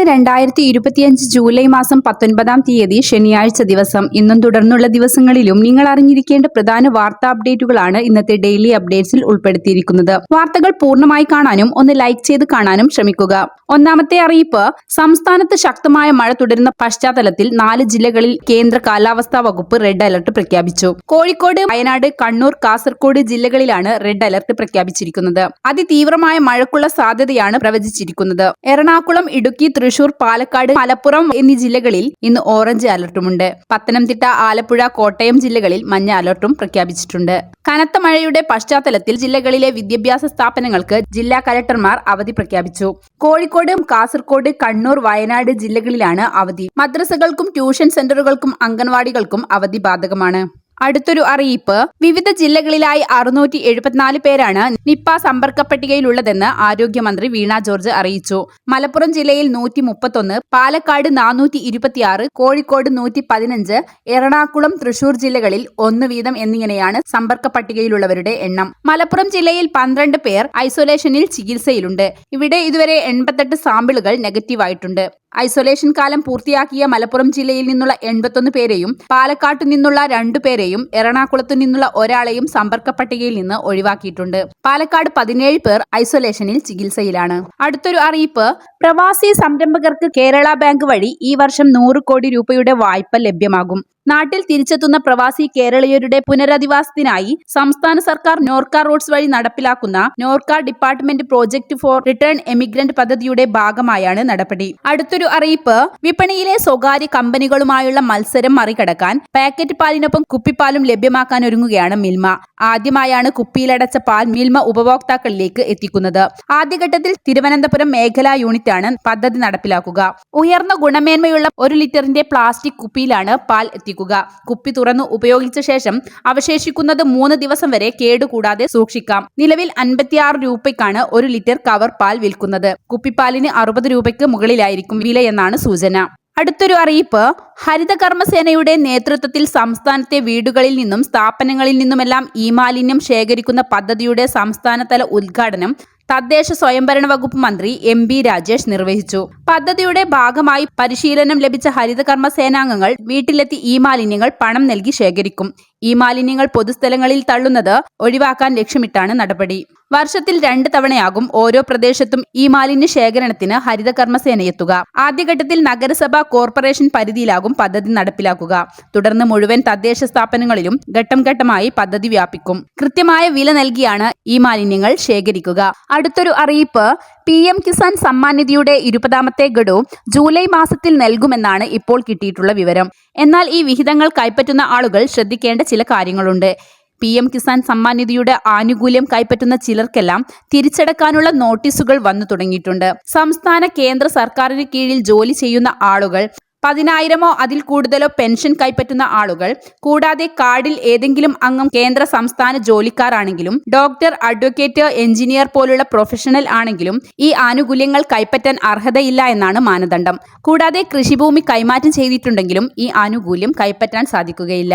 ഇന്ന് രണ്ടായിരത്തി ഇരുപത്തിയഞ്ച് ജൂലൈ മാസം പത്തൊൻപതാം തീയതി ശനിയാഴ്ച ദിവസം. ഇന്നും തുടർന്നുള്ള ദിവസങ്ങളിലും നിങ്ങൾ അറിഞ്ഞിരിക്കേണ്ട പ്രധാന വാർത്താ അപ്ഡേറ്റുകളാണ് ഇന്നത്തെ ഡെയിലി അപ്ഡേറ്റ്സിൽ ഉൾപ്പെടുത്തിയിരിക്കുന്നത്. വാർത്തകൾ പൂർണമായി കാണാനും ഒന്ന് ലൈക്ക് ചെയ്ത് കാണാനും ശ്രമിക്കുക. ഒന്നാമത്തെ അറിയിപ്പ് സംസ്ഥാനത്ത് ശക്തമായ മഴ തുടരുന്ന പശ്ചാത്തലത്തിൽ നാല് ജില്ലകളിൽ കേന്ദ്ര കാലാവസ്ഥാ വകുപ്പ് റെഡ് അലർട്ട് പ്രഖ്യാപിച്ചു. കോഴിക്കോട് വയനാട് കണ്ണൂർ കാസർകോട് ജില്ലകളിലാണ് റെഡ് അലർട്ട് പ്രഖ്യാപിച്ചിരിക്കുന്നത്. അതിതീവ്രമായ മഴക്കുള്ള സാധ്യതയാണ് പ്രവചിച്ചിരിക്കുന്നത്. എറണാകുളം ഇടുക്കി തൃശൂർ പാലക്കാട് മലപ്പുറം എന്നീ ജില്ലകളിൽ ഇന്ന് ഓറഞ്ച് അലർട്ടുമുണ്ട്. പത്തനംതിട്ട ആലപ്പുഴ കോട്ടയം ജില്ലകളിൽ മഞ്ഞ അലർട്ടും പ്രഖ്യാപിച്ചിട്ടുണ്ട്. കനത്ത മഴയുടെ പശ്ചാത്തലത്തിൽ ജില്ലകളിലെ വിദ്യാഭ്യാസ സ്ഥാപനങ്ങൾക്ക് ജില്ലാ കലക്ടർമാർ അവധി പ്രഖ്യാപിച്ചു. കോഴിക്കോട് കാസർകോട് കണ്ണൂർ വയനാട് ജില്ലകളിലാണ് അവധി. മദ്രസകൾക്കും ട്യൂഷൻ സെന്ററുകൾക്കും അംഗൻവാടികൾക്കും അവധി ബാധകമാണ്. അടുത്തൊരു അറിയിപ്പ്. വിവിധ ജില്ലകളിലായി അറുന്നൂറ്റി എഴുപത്തിനാല് പേരാണ് നിപ്പ സമ്പർക്ക പട്ടികയിലുള്ളതെന്ന് ആരോഗ്യമന്ത്രി വീണ ജോർജ് അറിയിച്ചു. മലപ്പുറം ജില്ലയിൽ നൂറ്റി മുപ്പത്തൊന്ന് പാലക്കാട് നാനൂറ്റി ഇരുപത്തിയാറ് കോഴിക്കോട് നൂറ്റി പതിനഞ്ച് എറണാകുളം തൃശൂർ ജില്ലകളിൽ ഒന്ന് വീതം എന്നിങ്ങനെയാണ് സമ്പർക്ക പട്ടികയിലുള്ളവരുടെ എണ്ണം. മലപ്പുറം ജില്ലയിൽ പന്ത്രണ്ട് പേർ ഐസൊലേഷനിൽ ചികിത്സയിലുണ്ട്. ഇവിടെ ഇതുവരെ എൺപത്തെട്ട് സാമ്പിളുകൾ നെഗറ്റീവായിട്ടുണ്ട്. ഐസൊലേഷൻ കാലം പൂർത്തിയാക്കിയ മലപ്പുറം ജില്ലയിൽ നിന്നുള്ള എൺപത്തൊന്ന് പേരെയും പാലക്കാട്ടു നിന്നുള്ള രണ്ടു പേരെയും എറണാകുളത്തു നിന്നുള്ള ഒരാളെയും സമ്പർക്ക പട്ടികയിൽ നിന്ന് ഒഴിവാക്കിയിട്ടുണ്ട്. പാലക്കാട് പതിനേഴ് പേർ ഐസൊലേഷനിൽ ചികിത്സയിലാണ്. അടുത്തൊരു അറിയിപ്പ് പ്രവാസി സംരംഭകർക്ക് കേരള ബാങ്ക് വഴി ഈ വർഷം നൂറ് കോടി രൂപയുടെ വായ്പ ലഭ്യമാകും. നാട്ടിൽ തിരിച്ചെത്തുന്ന പ്രവാസി കേരളീയരുടെ പുനരധിവാസത്തിനായി സംസ്ഥാന സർക്കാർ നോർക്ക റോഡ്സ് വഴി നടപ്പിലാക്കുന്ന Norka department project for return emigrant പദ്ധതിയുടെ ഭാഗമായാണ് നടപടി. അടുത്തൊരു അറിയിപ്പ് വിപണിയിലെ സ്വകാര്യ കമ്പനികളുമായുള്ള മത്സരം മറികടക്കാൻ പാക്കറ്റ് പാലിനൊപ്പം കുപ്പിപ്പാലും ലഭ്യമാക്കാൻ ഒരുങ്ങുകയാണ് മിൽമ. ആദ്യമായാണ് കുപ്പിയിലടച്ച പാൽ മിൽമ ഉപഭോക്താക്കളിലേക്ക് എത്തിക്കുന്നത്. ആദ്യഘട്ടത്തിൽ തിരുവനന്തപുരം മേഖലാ യൂണിറ്റാണ് പദ്ധതി നടപ്പിലാക്കുക. ഉയർന്ന ഗുണമേന്മയുള്ള ഒരു ലിറ്ററിന്റെ പ്ലാസ്റ്റിക് കുപ്പിയിലാണ് പാൽ എത്തിക്കുക കുപ്പി തുറന്നു ഉപയോഗിച്ച ശേഷം അവശേഷിക്കുന്നത് മൂന്ന് ദിവസം വരെ കേടുകൂടാതെ സൂക്ഷിക്കാം. നിലവിൽ അൻപത്തിയാറ് രൂപയ്ക്കാണ് ഒരു ലിറ്റർ കവർ പാൽ വിൽക്കുന്നത്. കുപ്പിപ്പാലിന് അറുപത് രൂപയ്ക്ക് മുകളിലായിരിക്കും വിലയെന്നാണ് സൂചന. അടുത്തൊരു അറിയിപ്പ്. ഹരിതകർമ്മസേനയുടെ നേതൃത്വത്തിൽ സംസ്ഥാനത്തെ വീടുകളിൽ നിന്നും സ്ഥാപനങ്ങളിൽ നിന്നുമെല്ലാം ഇ മാലിന്യം ശേഖരിക്കുന്ന പദ്ധതിയുടെ സംസ്ഥാനതല ഉദ്ഘാടനം തദ്ദേശ സ്വയംഭരണ വകുപ്പ് മന്ത്രി എം ബി രാജേഷ് നിർവഹിച്ചു. പദ്ധതിയുടെ ഭാഗമായി പരിശീലനം ലഭിച്ച ഹരിതകർമ്മ സേനാംഗങ്ങൾ വീട്ടിലെത്തി ഈ മാലിന്യങ്ങൾ പണം നൽകി ശേഖരിക്കും. ഈ മാലിന്യങ്ങൾ പൊതുസ്ഥലങ്ങളിൽ തള്ളുന്നത് ഒഴിവാക്കാൻ ലക്ഷ്യമിട്ടാണ് നടപടി. വർഷത്തിൽ രണ്ട് തവണയാകും ഓരോ പ്രദേശത്തും ഈ മാലിന്യ ശേഖരണത്തിന് ഹരിതകർമ്മസേന എത്തുക ആദ്യഘട്ടത്തിൽ നഗരസഭ കോർപ്പറേഷൻ പരിധിയിലാകും പദ്ധതി നടപ്പിലാക്കുക. തുടർന്ന് മുഴുവൻ തദ്ദേശ സ്ഥാപനങ്ങളിലും ഘട്ടം ഘട്ടമായി പദ്ധതി വ്യാപിക്കും. കൃത്യമായ വില നൽകിയാണ് ഈ മാലിന്യങ്ങൾ ശേഖരിക്കുക. അടുത്തൊരു അറിയിപ്പ് പി എം കിസാൻ സമ്മാൻ നിധിയുടെ ഇരുപതാമത്തെ ഗഡു ജൂലൈ മാസത്തിൽ നൽകുമെന്നാണ് ഇപ്പോൾ കിട്ടിയിട്ടുള്ള വിവരം. എന്നാൽ ഈ വിഹിതങ്ങൾ കൈപ്പറ്റുന്ന ആളുകൾ ശ്രദ്ധിക്കേണ്ട ചില കാര്യങ്ങളുണ്ട്. പി എം കിസാൻ സമ്മാൻ നിധിയുടെ ആനുകൂല്യം കൈപ്പറ്റുന്ന ചിലർക്കെല്ലാം തിരിച്ചടക്കാനുള്ള നോട്ടീസുകൾ വന്നു തുടങ്ങിയിട്ടുണ്ട്. സംസ്ഥാന കേന്ദ്ര സർക്കാരിന് കീഴിൽ ജോലി ചെയ്യുന്ന ആളുകൾ പതിനായിരമോ അതിൽ കൂടുതലോ പെൻഷൻ കൈപ്പറ്റുന്ന ആളുകൾ കൂടാതെ കാർഡിൽ ഏതെങ്കിലും അംഗം കേന്ദ്ര സംസ്ഥാന ജോലിക്കാരാണെങ്കിലും ഡോക്ടർ അഡ്വക്കേറ്റ് എഞ്ചിനീയർ പോലുള്ള പ്രൊഫഷണൽ ആണെങ്കിലും ഈ ആനുകൂല്യങ്ങൾ കൈപ്പറ്റാൻ അർഹതയില്ല എന്നാണ് മാനദണ്ഡം. കൂടാതെ കൃഷിഭൂമി കൈമാറ്റം ചെയ്തിട്ടുണ്ടെങ്കിലും ഈ ആനുകൂല്യം കൈപ്പറ്റാൻ സാധിക്കുകയില്ല.